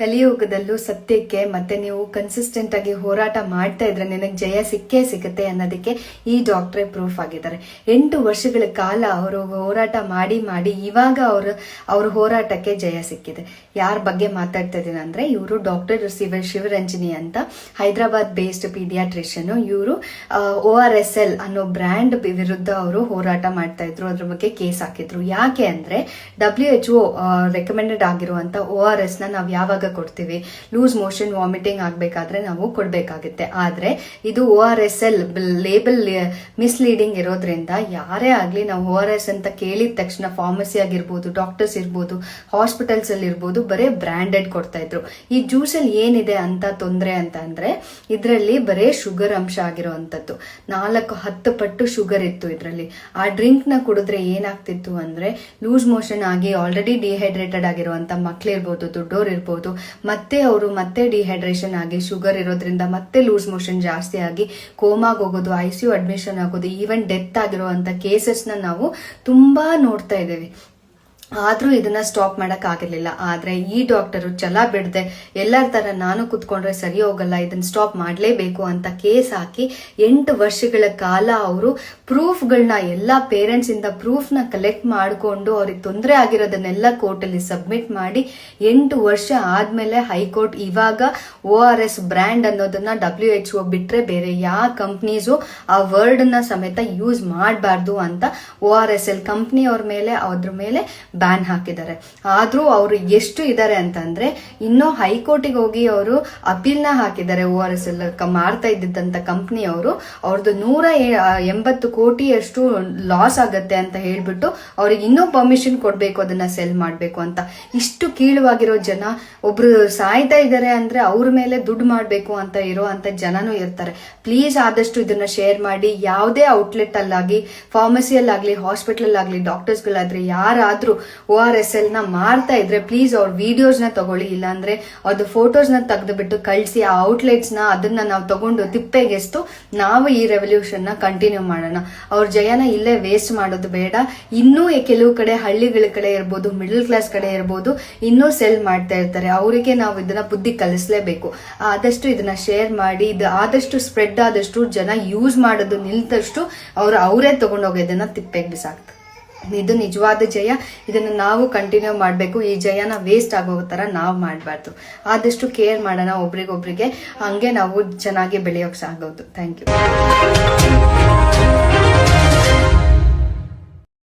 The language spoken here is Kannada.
ಕಲಿಯುಗದಲ್ಲೂ ಸತ್ಯಕ್ಕೆ ಮತ್ತೆ ನೀವು ಕನ್ಸಿಸ್ಟೆಂಟ್ ಆಗಿ ಹೋರಾಟ ಮಾಡ್ತಾ ಇದ್ರೆ ನಿನಗೆ ಜಯ ಸಿಕ್ಕೇ ಸಿಗುತ್ತೆ ಅನ್ನೋದಕ್ಕೆ ಈ ಡಾಕ್ಟ್ರೇ ಪ್ರೂಫ್ ಆಗಿದ್ದಾರೆ. ಎಂಟು ವರ್ಷಗಳ ಕಾಲ ಅವರು ಹೋರಾಟ ಮಾಡಿ ಮಾಡಿ ಇವಾಗ ಅವರು, ಅವ್ರ ಹೋರಾಟಕ್ಕೆ ಜಯ ಸಿಕ್ಕಿದೆ. ಯಾರ ಬಗ್ಗೆ ಮಾತಾಡ್ತಾ ಇದ್ದೀನಿ ಅಂದ್ರೆ ಇವರು ಡಾಕ್ಟರ್ ಶಿವ, ಶಿವರಂಜನಿ ಅಂತ ಹೈದರಾಬಾದ್ ಬೇಸ್ಡ್ ಪೀಡಿಯಾಟ್ರಿಷಿಯನ್ ಇವರು ಓ ಆರ್ ಎಸ್ ಎಲ್ ಅನ್ನೋ ಬ್ರ್ಯಾಂಡ್ ವಿರುದ್ಧ ಅವರು ಹೋರಾಟ ಮಾಡ್ತಾ ಇದ್ರು. ಅದ್ರ ಬಗ್ಗೆ ಕೇಸ್ ಹಾಕಿದ್ರು. ಯಾಕೆ ಅಂದ್ರೆ ಡಬ್ಲ್ಯೂ ಎಚ್ ಒ ರೆಕಮೆಂಡೆಡ್ ಆಗಿರುವಂತ ಓ ಆರ್ ಎಸ್ನ ನಾವು ಯಾವಾಗ ಕೊಡ್ತೀವಿ. ಲೂಸ್ ಮೋಷನ್ ವಾಮಿಟಿಂಗ್ ಆಗಬೇಕಾದ್ರೆ ನಾವು ಕೊಡಬೇಕಾಗುತ್ತೆ. ಆದರೆ ಇದು O R S L label misleading ಇರೋದ್ರಿಂದ ಯಾರೇ ಆಗಲಿ ನಾವು ಓ ಆರ್ ಎಸ್ ಅಂತ ಕೇಳಿದ ತಕ್ಷಣ ಫಾರ್ಮಸಿ ಆಗಿರ್ಬೋದು ಡಾಕ್ಟರ್ಸ್ ಇರ್ಬೋದು ಹಾಸ್ಪಿಟಲ್ಸಲ್ಲಿ ಇರ್ಬೋದು ಬರೀ ಬ್ರಾಂಡೆಡ್ ಕೊಡ್ತಾ ಇದ್ರು. ಈ ಜ್ಯೂಸಲ್ಲಿ ಏನಿದೆ ಅಂತ ತೊಂದರೆ ಅಂತ ಅಂದರೆ ಇದರಲ್ಲಿ ಬರೇ ಶುಗರ್ ಅಂಶ ಆಗಿರೋವಂಥದ್ದು ನಾಲ್ಕು ಹತ್ತು ಪಟ್ಟು ಶುಗರ್ ಇತ್ತು ಇದರಲ್ಲಿ. ಆ ಡ್ರಿಂಕ್ನ ಕುಡಿದ್ರೆ ಏನಾಗ್ತಿತ್ತು ಅಂದರೆ ಲೂಸ್ ಮೋಷನ್ ಆಗಿ ಆಲ್ರೆಡಿ ಡಿಹೈಡ್ರೇಟೆಡ್ ಆಗಿರುವಂಥ ಮಕ್ಳಿರ್ಬೋದು ದೊಡ್ಡೋರು ಇರ್ಬೋದು ಮತ್ತೆ ಅವರು ಮತ್ತೆ ಡಿಹೈಡ್ರೇಷನ್ ಆಗಿ ಶುಗರ್ ಇರೋದ್ರಿಂದ ಮತ್ತೆ ಲೂಸ್ ಮೋಷನ್ ಜಾಸ್ತಿ ಆಗಿ ಕೋಮಾಗ್ ಹೋಗೋದು ಐ ಸಿ ಯು ಅಡ್ಮಿಷನ್ ಆಗೋದು ಈವನ್ ಡೆತ್ ಆಗಿರುವಂತ ಕೇಸಸ್ನ ನಾವು ತುಂಬಾ ನೋಡ್ತಾ ಇದ್ದೀವಿ. ಆದ್ರೂ ಇದನ್ನ ಸ್ಟಾಪ್ ಮಾಡಕ್ ಆಗಿರ್ಲಿಲ್ಲ. ಆದ್ರೆ ಈ ಡಾಕ್ಟರು ಛಲ ಬಿಡದೆ ಎಲ್ಲರ ತರ ನಾನು ಕುತ್ಕೊಂಡ್ರೆ ಸರಿ ಹೋಗಲ್ಲ, ಇದನ್ನ ಸ್ಟಾಪ್ ಮಾಡ್ಲೇಬೇಕು ಅಂತ ಕೇಸ್ ಹಾಕಿ ಎಂಟು ವರ್ಷಗಳ ಕಾಲ ಅವರು ಪ್ರೂಫ್ಗಳನ್ನ ಎಲ್ಲಾ ಪೇರೆಂಟ್ಸ್ ಇಂದ ಪ್ರೂಫ್ನ ಕಲೆಕ್ಟ್ ಮಾಡಿಕೊಂಡು ಅವ್ರಿಗೆ ತೊಂದರೆ ಆಗಿರೋದನ್ನೆಲ್ಲ ಕೋರ್ಟ್ ಅಲ್ಲಿ ಸಬ್ಮಿಟ್ ಮಾಡಿ ಎಂಟು ವರ್ಷ ಆದ್ಮೇಲೆ ಹೈಕೋರ್ಟ್ ಇವಾಗ ಒ ಆರ್ ಎಸ್ ಬ್ರ್ಯಾಂಡ್ ಅನ್ನೋದನ್ನ ಡಬ್ಲ್ಯೂ ಎಚ್ ಒ ಬಿಟ್ರೆ ಬೇರೆ ಯಾವ ಕಂಪ್ನೀಸು ಆ ವರ್ಡ್ನ ಸಮೇತ ಯೂಸ್ ಮಾಡಬಾರ್ದು ಅಂತ O R S L company ಅವ್ರ ಮೇಲೆ ಅದ್ರ ಮೇಲೆ ಬ್ಯಾನ್ ಹಾಕಿದ್ದಾರೆ. ಆದರೂ ಅವರು ಎಷ್ಟು ಇದ್ದಾರೆ ಅಂತಂದ್ರೆ, ಇನ್ನೂ ಹೈಕೋರ್ಟಿಗೆ ಹೋಗಿ ಅವರು ಅಪೀಲ್ನ ಹಾಕಿದ್ದಾರೆ. ಓ ಆರ್ ಎಸ್ ಎಲ್ ಮಾಡ್ತಾ ಇದ್ದಿದ್ದಂಥ ಕಂಪ್ನಿ ಅವರು ಅವ್ರದ್ದು ನೂರ ಎಂಬತ್ತು ಕೋಟಿಯಷ್ಟು ಲಾಸ್ ಆಗತ್ತೆ ಅಂತ ಹೇಳ್ಬಿಟ್ಟು ಅವ್ರಿಗೆ ಇನ್ನೂ ಪರ್ಮಿಷನ್ ಕೊಡ್ಬೇಕು, ಅದನ್ನ ಸೆಲ್ ಮಾಡ್ಬೇಕು ಅಂತ. ಇಷ್ಟು ಕೀಳುವಾಗಿರೋ ಜನ, ಒಬ್ರು ಸಾಯ್ತಾ ಇದ್ದಾರೆ ಅಂದ್ರೆ ಅವ್ರ ಮೇಲೆ ದುಡ್ಡು ಮಾಡ್ಬೇಕು ಅಂತ ಇರೋ ಅಂತ ಜನನೂ ಇರ್ತಾರೆ. ಪ್ಲೀಸ್ ಆದಷ್ಟು ಇದನ್ನ ಶೇರ್ ಮಾಡಿ, ಯಾವುದೇ ಔಟ್ಲೆಟ್ ಅಲ್ಲಾಗಿ ಫಾರ್ಮಸಿಯಲ್ಲಾಗ್ಲಿ ಹಾಸ್ಪಿಟಲ್ ಆಗ್ಲಿ ಡಾಕ್ಟರ್ಸ್ಗಳಾದ್ರೆ ಯಾರಾದ್ರೂ ಒ ಆರ್ ಎಸ್ ಎಲ್ನ ಮಾರ್ತಾ ಇದ್ರೆ ಪ್ಲೀಸ್ ಅವ್ರ ವಿಡಿಯೋಸ್ನ ತಗೊಳ್ಳಿ, ಇಲ್ಲಾಂದ್ರೆ ಅವ್ರದ್ದು ಫೋಟೋಸ್ನ ತೆಗೆದುಬಿಟ್ಟು ಕಳಿಸಿ ಆ ಔಟ್ಲೆಟ್ಸ್ನ ಅದನ್ನ ನಾವು ತಗೊಂಡು ತಿಪ್ಪೆಗೆಸ್ತು ನಾವು ಈ ರೆವಲ್ಯೂಷನ್ನ ಕಂಟಿನ್ಯೂ ಮಾಡೋಣ. ಅವ್ರ ಜಯನ ಇಲ್ಲೇ ವೇಸ್ಟ್ ಮಾಡೋದು ಬೇಡ. ಇನ್ನೂ ಕೆಲವು ಕಡೆ ಹಳ್ಳಿಗಳ ಕಡೆ ಇರ್ಬೋದು ಮಿಡಲ್ ಕ್ಲಾಸ್ ಕಡೆ ಇರ್ಬೋದು, ಇನ್ನೂ ಸೆಲ್ ಮಾಡ್ತಾ ಇರ್ತಾರೆ. ಅವರಿಗೆ ನಾವು ಇದನ್ನ ಬುದ್ಧಿ ಕಲಿಸ್ಲೇಬೇಕು. ಆದಷ್ಟು ಇದನ್ನ ಶೇರ್ ಮಾಡಿ, ಇದು ಆದಷ್ಟು ಸ್ಪ್ರೆಡ್ ಆದಷ್ಟು ಜನ ಯೂಸ್ ಮಾಡೋದು ನಿಲ್ತಷ್ಟು ಅವ್ರು ಅವರೇ ತಗೊಂಡೋಗಿ ಇದನ್ನ ತಿಪ್ಪೆಗೆ ಬಿಸಾಕ್ತಾರೆ. ಇದು ನಿಜವಾದ ಜಯ. ಇದನ್ನು ನಾವು ಕಂಟಿನ್ಯೂ ಮಾಡಬೇಕು. ಈ ಜಯನ ವೇಸ್ಟ್ ಆಗೋ ಥರ ನಾವು ಮಾಡಬಾರ್ದು. ಆದಷ್ಟು ಕೇರ್ ಮಾಡೋಣ ಒಬ್ರಿಗೊಬ್ರಿಗೆ. ಹಂಗೆ ನಾವು ಚೆನ್ನಾಗಿ ಬೆಳೆಯೋಕೆ ಸಾಗೋದು. Thank you